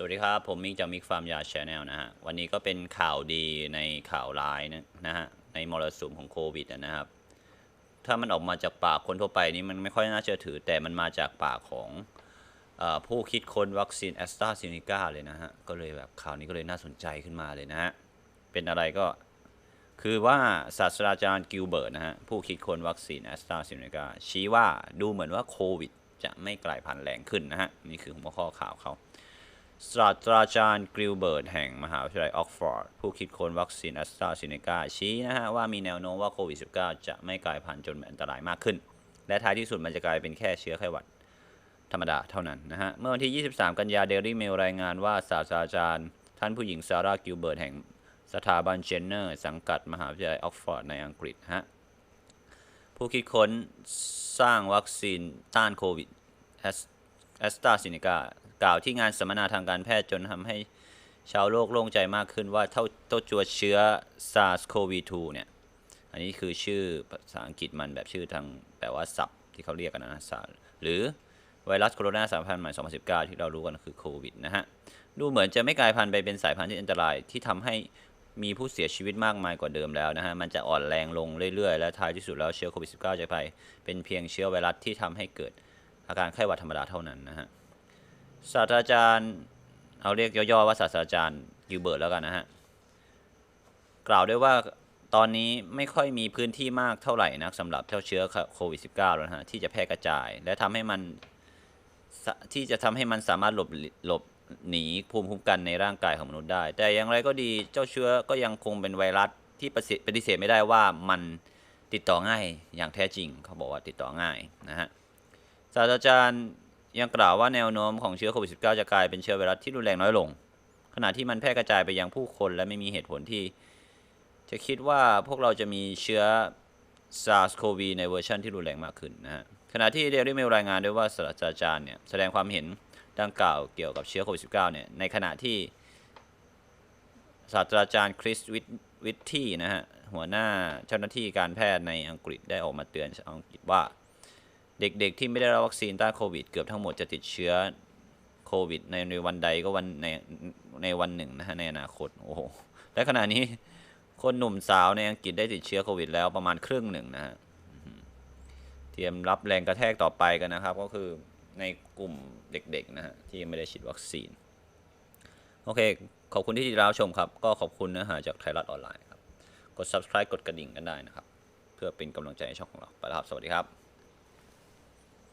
สวัสดีครับ ผมมิกจากมิกฟาร์มยาชาแนลนะฮะ วันนี้ก็เป็นข่าวดีในข่าวร้ายนะนะฮะ ในมรสุมของโควิดนะครับ ถ้ามันออกมาจากปากคนทั่วไปนี่มันไม่ค่อยน่าเชื่อถือ แต่มันมาจากปากของอผู้คิดค้นวัคซีนแอสตราเซเนกาเลยนะฮะ ก็เลยแบบข่าวนี้ก็เลยน่าสนใจขึ้นมาเลยนะฮะ เป็นอะไรก็คือว่าศาสตราจารย์กิลเบิร์ตนะฮะ ผู้คิดค้นวัคซีนแอสตราเซเนกาชี้ว่าดูเหมือนว่าโควิด จะไม่กลายพันธุ์แรงขึ้นนะฮะ นี่คือหัวข้อข่าวเขา ศาสตราจารย์กริลเบิร์ตแห่งมหาวิทยาลัยออกฟอร์ด ผู้คิดค้นวัคซีนแอสตราเซเนกาชี้นะฮะว่ามีแนวโน้มว่าโควิด -19 จะไม่กลายพันธุ์จนเป็นอันตรายมากขึ้น และท้ายที่สุดมันจะกลายเป็นแค่เชื้อไข้หวัดธรรมดาเท่านั้นนะฮะ เมื่อวันที่ 23 กันยาเดลี่เมลรายงานว่าศาสตราจารย์ ท่านผู้หญิงซาร่ากิลเบิร์ตแห่งสถาบันเจนเนอร์ สังกัดมหาวิทยาลัยออกฟอร์ดในอังกฤษฮะ ผู้คิดค้นสร้างวัคซีนต้านโควิดแอสตราเซเนกา กล่าวที่งานสัมมนาทางการแพทย์จนทำให้ชาวโลกโล่งใจมากขึ้นว่าเท่าเต้าตัวเชื้อ SARS-CoV-2 เนี่ย อันนี้คือชื่อภาษาอังกฤษมันแบบชื่อทางแปลว่าศัพท์ที่เขาเรียกกันนะสารหรือไวรัสโคโรนาสายพันธุ์ใหม่ 2019 ที่เรารู้กันคือโควิดนะฮะ ดูเหมือนจะไม่กลายพันธุ์ไปเป็นสายพันธุ์ที่อันตรายที่ทำให้มีผู้เสียชีวิตมากมายกว่าเดิมแล้วนะฮะ มันจะอ่อนแรงลงเรื่อยๆ และท้ายที่สุดแล้วเชื้อโควิด -19 จะไปเป็นเพียงเชื้อไวรัสที่ทำให้เกิดอาการไข้หวัดธรรมดาเท่านั้นนะฮะ ศาสตราจารย์ เอาเรียกย่อๆว่าศาสตราจารย์กิลเบิร์ตแล้วกันนะฮะ กล่าวด้วยว่าตอนนี้ไม่ค่อยมีพื้นที่มากเท่าไหร่นักสำหรับเจ้าเชื้อโควิด -19 แล้วนะฮะ ที่จะแพร่กระจาย และทำให้มันที่จะทำให้มันสามารถหลบหลบหนีภูมิคุ้มกันในร่างกายของมนุษย์ได้ แต่อย่างไรก็ดีเจ้าเชื้อก็ยังคงเป็นไวรัสที่ปฏิเสธไม่ได้ว่ามันติดต่อง่ายอย่างแท้จริงเขาบอกว่าติดต่อง่ายนะฮะศาสตราจารย์ ยังกล่าวว่าแนวโน้มของเชื้อโควิด -19 จะกลายเป็นเชื้อไวรัสที่รุนแรงน้อยลง ขณะที่มันแพร่กระจายไปยังผู้คนและไม่มีเหตุผลที่ จะคิดว่าพวกเราจะมีเชื้อ SARS-CoV ในเวอร์ชันที่รุนแรงมากขึ้นนะฮะ ขณะที่เดลิเมลรายงานด้วยว่าศาสตราจารย์เนี่ยแสดงความเห็นดังกล่าวเกี่ยวกับเชื้อโควิด -19 เนี่ย ในขณะที่ศาสตราจารย์คริสวิทที่นะฮะหัวหน้าเจ้าหน้าที่การแพทย์ในอังกฤษได้ออกมาเตือนชาวอังกฤษว่า เด็กๆที่ไม่ได้รับวัคซีนต้านโควิด เกือบทั้งหมดจะติดเชื้อโควิดในในวันใดก็วันในในวันหนึ่งนะฮะในอนาคตโอ้โหและขณะนี้คนหนุ่มสาวในอังกฤษได้ติดเชื้อโควิด แล้วประมาณครึ่งหนึ่งนะฮะเตรียมรับแรงกระแทกต่อไปกันนะครับ ก็คือในกลุ่มเด็กๆนะฮะที่ยังไม่ได้ฉีดวัคซีน โอเค ขอบคุณที่ติดตามชมครับ ก็ขอบคุณเนื้อหาจากไทยรัฐออนไลน์ครับ กด subscribe กดกระดิ่งกันได้นะครับ เพื่อเป็นกำลังใจให้ช่องของเราไปครับ สวัสดีครับ